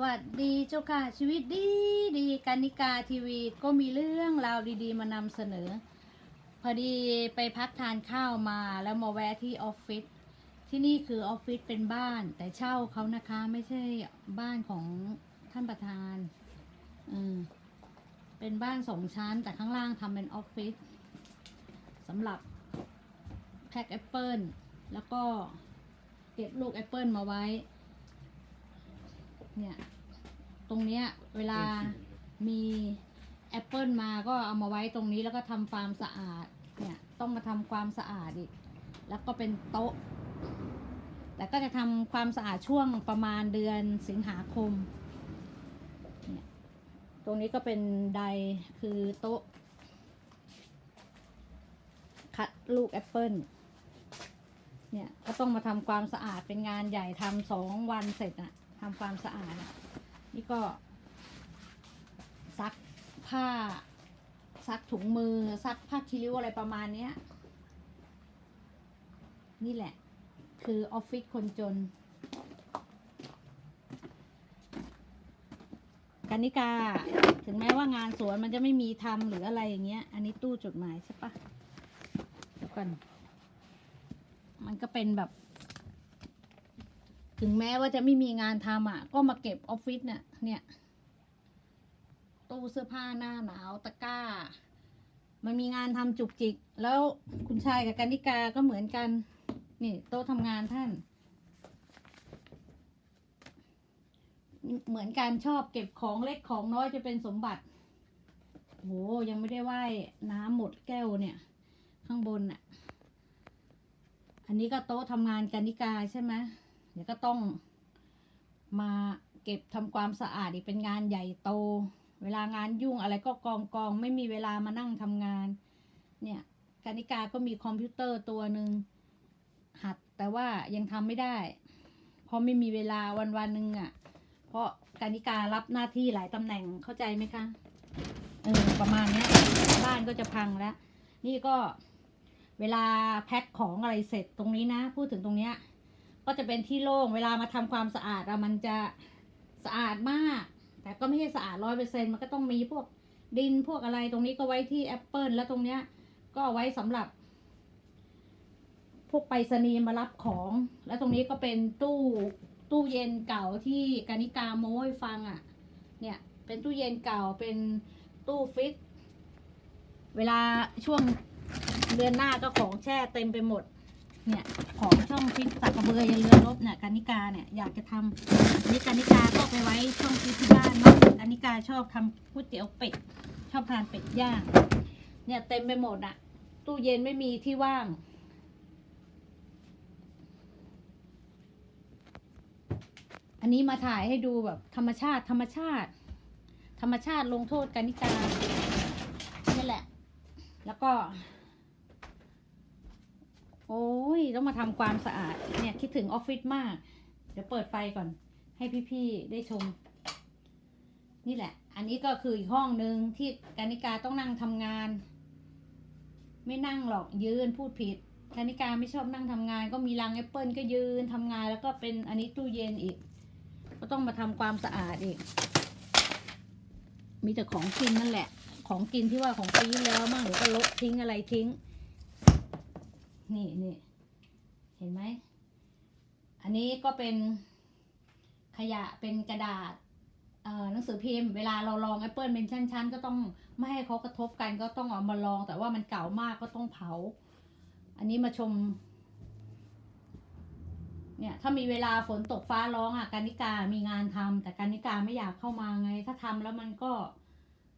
วัสดีเจ้าค่ะ ชีวิตดีดีกันิกาทีวีก็มีเรื่องราวดีๆ มานำเสนอ พอดีไปพักทานข้าวมาแล้วมาแวะที่ออฟฟิศที่นี่คือออฟฟิศเป็นบ้าน แต่เช่าเขานะคะไม่ใช่บ้านของท่านประธานอืมเป็นบ้านสองชั้น แต่ข้างล่างทำเป็นออฟฟิศสำหรับแพ็คแอปเปิลแล้วก็เก็บลูกแอปเปิลมาไว้ เนี่ยตรงเนี้ยเวลามีแอปเปิลมาก็เอามาไว้ตรงนี้แล้วก็ทำความสะอาดเนี่ยต้องมาทำความสะอาดอีกแล้วก็เป็นโต๊ะ แต่ก็จะทำความสะอาดช่วงประมาณเดือนสิงหาคมเนี่ยตรงนี้ก็เป็นไดร์คือโต๊ะ คัดลูกแอปเปิลเนี่ยก็ต้องมาทำความสะอาดเป็นงานใหญ่ทำสองวันเสร็จอะ ทำความสะอาดนี่ก็ ซักผ้า ซักถุงมือ ซักผ้าคีริ้วอะไรประมาณเนี้ย นี่แหละ คือออฟฟิศคนจนกานิกา ถึงแม้ว่างานสวนมันจะไม่มีทำหรืออะไรอย่างเงี้ย อันนี้ตู้จดหมายใช่ปะเดี๋ยวก่อนมันก็เป็นแบบ ถึงแม้ว่าจะไม่มีงานทำอะ ก็มาเก็บออฟฟิศเนี่ยเนี่ย ตู้เสื้อผ้าหน้าหนาวตะกร้า มันมีงานทำจุกจิก แล้วคุณชายกับกันนิกาก็เหมือนกัน นี่โต๊ะทำงานท่าน เหมือนกันชอบเก็บของเล็กของน้อยจะเป็นสมบัติโหยังไม่ได้ไหว้น้ำหมดแก้วเนี่ย ข้างบนน่ะ อันนี้ก็โต๊ะทำงานกันนิกาใช่ไหม เดี๋ยวก็ต้องมาเก็บทำความสะอาดอีกเป็นงานใหญ่โต เวลางานยุ่งอะไรก็กองกองไม่มีเวลามานั่งทำงาน เนี่ยกานิกาก็มีคอมพิวเตอร์ตัวหนึ่งหัดแต่ว่ายังทำไม่ได้เพราะไม่มีเวลาวันวันหนึ่งอะ่ะ เพราะกานิการั บหน้าที่หลายตำแหน่งเข้าใจไหมคะเออประมาณนี้บ้านก็จะพังแล้ว นี่ก็เวลาแพ็คของอะไรเสร็จตรงนี้นะ พูดถึงตรงเนี้ย ก็จะเป็นที่โล่งเวลามาทำความสะอาดอะมันจะสะอาดมาก แต่ก็ไม่ใช่สะอาดร้อยเปอร์เซ็นมันก็ต้องมีพวกดินพวกอะไรตรงนี้ก็ไว้ที่แอปเปิลแล้วตรงเนี้ย ก็ไว้สำหรับ พวกไปรษณีย์มารับของ แล้วตรงนี้ก็เป็นตู้ตู้เย็นเก่าที่กานิกาโม้ให้ฟังอะ่ะ เนี่ย เป็นตู้เย็นเก่าเป็นตู้ฟิตเวลาช่วงเดือนหน้าก็ของแช่เต็มไปหมด เนี่ยของช่องฟิตสักกระเบือยันเรือรบเนี่ยกานิกาเนี่ยอยากจะทำนนี้กานิกาก็ไปไว้ช่องฟิตที่บ้านเนาะกานิกาชอบทำก๋วยเตี๋ยวเป็ดชอบทานเป็ดย่าง เนี่ยเต็มไปหมดอะตู้เย็นไม่มีที่ว่างอันนี้มาถ่ายให้ดูแบบธรรมชาติธรรมชาติ ธรรมชาติลงโทษกานิกานี่แหละ แล้วก็ โอ้ยต้องมาทำความสะอาดเนี่ยคิดถึงออฟฟิศมาก เดี๋ยวเปิดไฟก่อน ให้พี่ๆได้ชม นี่แหละ อันนี้ก็คืออีกห้องหนึ่งที่กานิกาต้องนั่งทำงาน ไม่นั่งหรอกยืนพูดผิดกานิกาไม่ชอบนั่งทำงาน ก็มีรังแอปเปิลก็ยืนทำงานแล้วก็เป็นอันนี้ตู้เย็นอีก ก็ต้องมาทำความสะอาดอีก มีแต่ของกินนั่นแหละ ของกินที่ว่าของปีแล้วมั่งหรือก็ลบทิ้งอะไรทิ้ง นี่นี่เห็นไหม อันนี้ก็เป็นขยะเป็นกระดาษหนังสือพิมพ์เวลาเราลองแอปเปิลเป็นชั้นๆ ก็ต้องไม่ให้เขากระทบกันก็ต้องเอามาลอง แต่ว่ามันเก่ามากก็ต้องเผา อันนี้มาชม เนี่ยถ้ามีเวลาฝนตกฟ้าร้องอะการนิกามีงานทำแต่การนิกาไม่อยากเข้ามาไง ถ้าทำแล้วมันก็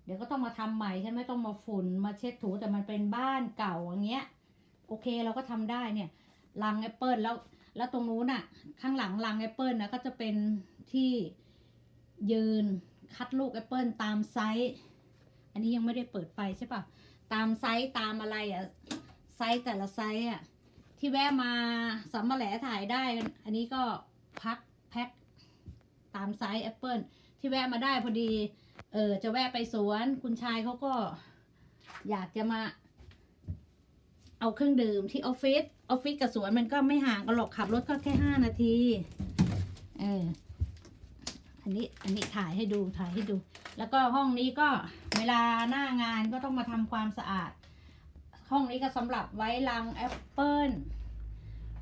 เดี๋ยวก็ต้องมาทำใหม่ใช่ไหมต้องมาฝุ่นมาเช็ดถูแต่มันเป็นบ้านเก่าอย่างเงี้ย โอเคเราก็ทำได้เนี่ยรังแอปเปิลแล้วแล้วตรงนู้นน่ะข้างหลังรังแอปเปิลนะก็จะเป็นที่ยืนคัดลูกแอปเปิลตามไซส์อันนี้ยังไม่ได้เปิดไฟใช่ปะตามไซส์ตามอะไรอะไซส์แต่ละไซส์อะที่แวะมาสัมมาแหลถ่ายได้ อันนี้ก็พักแพ็คตามไซส์แอปเปิลที่แวะมาได้พอดี เออจะแวะไปสวนคุณชายเขาก็อยากจะมา เอาเครื่องดื่มที่ออฟฟิศออฟฟิศกับสวนมันก็ไม่ห่างกันหรอกขับรถก็แค่ห้านาทีเอออันนี้อันนี้ถ่ายให้ดูถ่ายให้ดู แล้วก็ห้องนี้ก็เวลาหน้างานก็ต้องมาทำความสะอาด ห้องนี้ก็สำหรับไว้ลังแอปเปิล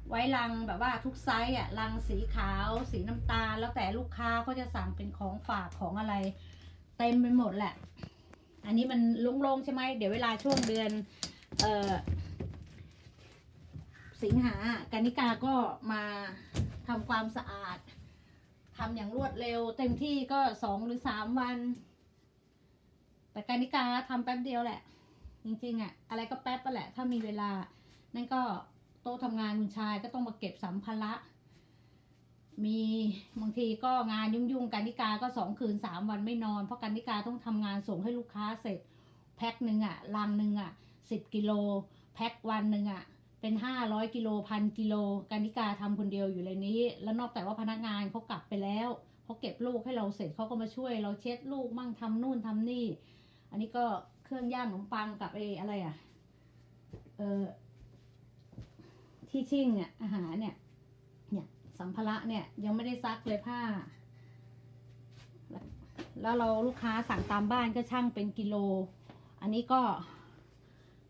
ไว้ลังแบบว่าทุกไซส์อะลังสีขาว สีน้ำตาล แล้วแต่ลูกค้าก็จะสั่งเป็นของฝากของอะไร เต็มไปหมดแหละ อันนี้มันโล่งๆใช่ไหมเดี๋ยวเวลาช่วงเดือนเอ่อ สิงหาการนิกาก็มาทำความสะอาดทำอย่างรวดเร็ว เต็มที่ก็สองหรือสามวัน แต่การนิกาทำแป๊บเดียวแหละ จริงๆอะอะไรก็แป๊บไปแหละ ถ้ามีเวลา นั่นก็โต๊ะทำงานคุณชายก็ต้องมาเก็บสัมภาระมีบางทีก็งานยุ่งๆการนิกาก็สองคืนสามวันไม่นอน เพราะการนิกาต้องทำงานส่งให้ลูกค้าเสร็จ แพ็คหนึ่งอะลังหนึ่งอะสิบกิโลแพ็ควันหนึ่งอะ เป็นห้าร้อยกิโลพันกิโลการนิกาทำคนเดียวอยู่เลยนี้ แล้วนอกแต่ว่าพนักงานเขากลับไปแล้วเขาเก็บลูกให้เราเสร็จเขาก็มาช่วย เราเช็ดลูกมั่งทำนู่นทำนี่ อันนี้ก็เครื่องย่างขนมปังกับไอ้อะไรอะเออที่ชิ่งเนี่ยอาหารเนี่ยเนี่ยสัมภาระเนี่ยยังไม่ได้ซักเลยผ้า แล้วเราลูกค้าสั่งตามบ้านก็ช่างเป็นกิโล อันนี้ก็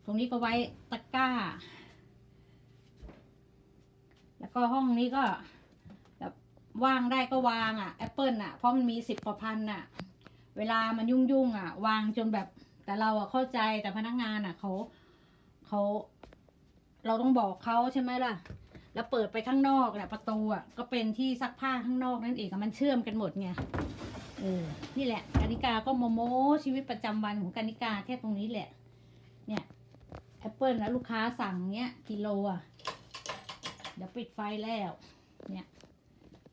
ตรงนี้ก็ไว้ตะกร้า แล้วก็ห้องนี้ก็แบบว่างได้ก็วางอะ่ะแอปเปิลอะเพราะมันมีสิบกว่าพันอะ เวลามันยุ่งยุ่งอะ วางจนแบบแต่เราอะเข้าใจแต่พนักงานอะเขาเขาเราต้องบอกเขาใช่ไหมล่ะ แล้วเปิดไปข้างนอกเนี่ยประตูอะก็เป็นที่ซักผ้าข้างนอกนั่นเองอะมันเชื่อมกันหมดไงเออนี่แหละกานิกาก็โมโมชีวิตประจำวันของกานิกาแค่ตรงนี้แหละ เนี่ยแอปเปิลแล้วลูกค้าสั่งเนี้ยกิโลอะ เดี๋ยวปิดไฟแล้ว เนี่ย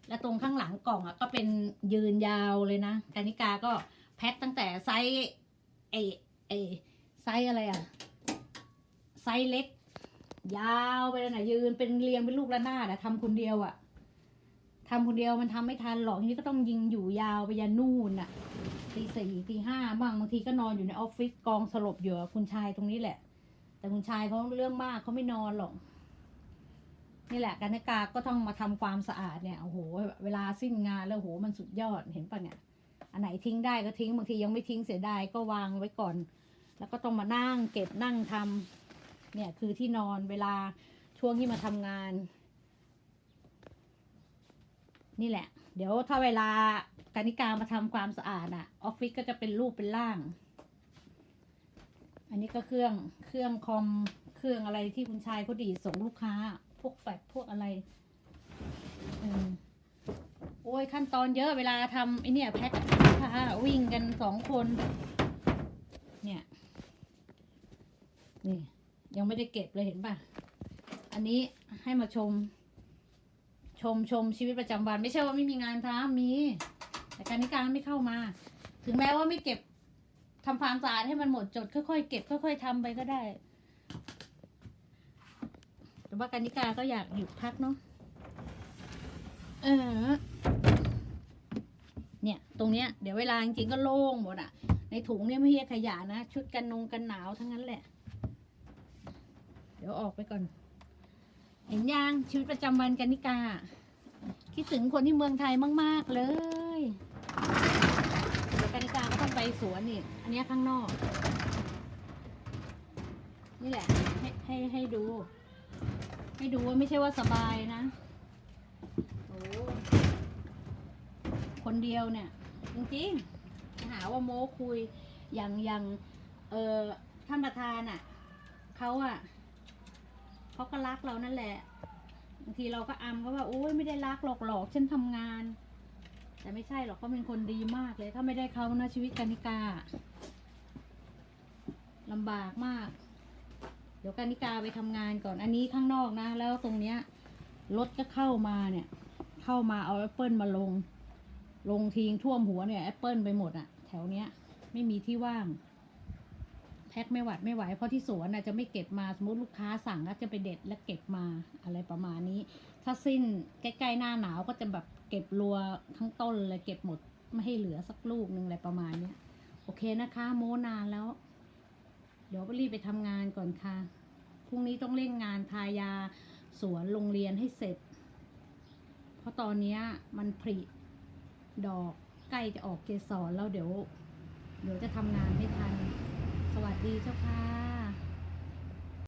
แล้วตรงข้างหลังกล่องอะก็เป็นยืนยาวเลยนะกานิกาก็แพ็คตั้งแต่ไซส์เอเอไซส์อะไรอะ ไซส์เล็ก ยาวไปเลยนะยืนเป็นเรียงเป็นลูกระนาดอะทำคนเดียวอะทำคนเดียวมันทำไม่ทันหรอกทีนี้ก็ต้องยิงอยู่ยาวไปยันนู่นอะตีสี่ตีห้าบ้างบางทีก็นอนอยู่ในออฟฟิศกองสลบอยู่คุณชายตรงนี้แหละ แต่คุณชายเขาเรื่องมากเขาไม่นอนหรอก นี่แหละการนกาก็ต้องมาทำความสะอาดเนี่ยโอ้โหเวลาสิ้นงานแล้วโอ้โหมันสุดยอดเห็นปะเนี่ย อันไหนทิ้งได้ก็ทิ้งบางทียังไม่ทิ้งเสียดายก็วางไว้ก่อน แล้วก็ต้องมานั่งเก็บนั่งทำเนี่ยคือที่นอนเวลาช่วงที่มาทำงาน นี่แหละ เดี๋ยวถ้าเวลากานิกามาทำความสะอาดอะออฟฟิศก็จะเป็นรูปเป็นร่าง อันนี้ก็เครื่องเครื่องคอมเครื่องอะไรที่คุณชายเขาดีส่งลูกค้า พวกแฟกพวกอะไรเออโอ้ยขั้นตอนเยอะเวลาทำไอเนี่ยแพ็คลูกค้าวิ่งกันสองคน เนี่ยนี่ยังไม่ได้เก็บเลยเห็นป่ะ อันนี้ให้มาชม ชมชมชีวิตประจำวัน ไม่ใช่ว่าไม่มีงานทำมี แต่การนิการไม่เข้ามา ถึงแม้ว่าไม่เก็บทำความสะอาดให้มันหมดจดค่อยๆเก็บค่อย ๆทำไปก็ได้ แต่ว่าการนิกาก็อยากหยุดพักเนาะเออ เนี่ย ตรงเนี้ย เดี๋ยวเวลาจริงๆก็โล่งหมดอะในถุงเนี่ยไม่ใช่ขยะนะ ชุดกันนงกันหนาวทั้งนั้นแหละ เดี๋ยวออกไปก่อน เห็นยังชีวิตประจำวันกันนิกา คิดถึงคนที่เมืองไทยมาก ๆ เลยเดี๋ยวกันนิกาก็ต้องไปสวนอีก อันนี้ข้างนอก นี่แหละ ให้ให้ให้ดู ให้ดูว่าไม่ใช่ว่าสบายนะโอ้คนเดียวเนี่ย จริงๆหาว่าโม้คุยอย่างอย่างเออท่านประธานอะเขาอะเขาก็รักเรานั่นแหละบางทีเราก็อำเขาว่าโอ้ยไม่ได้รักหรอกหรอกฉันทำงาน แต่ไม่ใช่หรอกเขาเป็นคนดีมากเลย ถ้าไม่ได้เขานะชีวิตกานิกาลำบากมาก เดี๋ยวกานิกาไปทำงานก่อนอันนี้ข้างนอกนะ แล้วตรงเนี้ยรถก็เข้ามาเนี่ย เข้ามาเอาแอปเปิลมาลง ลงทิ้งท่วมหัวเนี่ยแอปเปิลไปหมดอะแถวเนี้ย ไม่มีที่ว่าง แพ็คไม่หวัดไม่ไหวเพราะที่สวนน่ะจะไม่เก็บมาสมมติลูกค้าสั่งก็จะไปเด็ดแล้วเก็บมาอะไรประมาณนี้ ถ้าสิ้นใกล้ๆหน้าหนาวก็จะแบบเก็บรัวทั้งต้นเลยเก็บหมดไม่ให้เหลือสักลูกหนึ่งอะไรประมาณเนี้ยโอเคนะคะ โมนานแล้ว เดี๋ยวรีบไปทำงานก่อนค่ะ พรุ่งนี้ต้องเร่งงานทายาสวนโรงเรียนให้เสร็จ เพราะตอนนี้มันผลิดอกใกล้จะออกเกสรแล้วเดี๋ยว เดี๋ยวจะทำงานไม่ทัน สวัสดีเจ้าค่ะ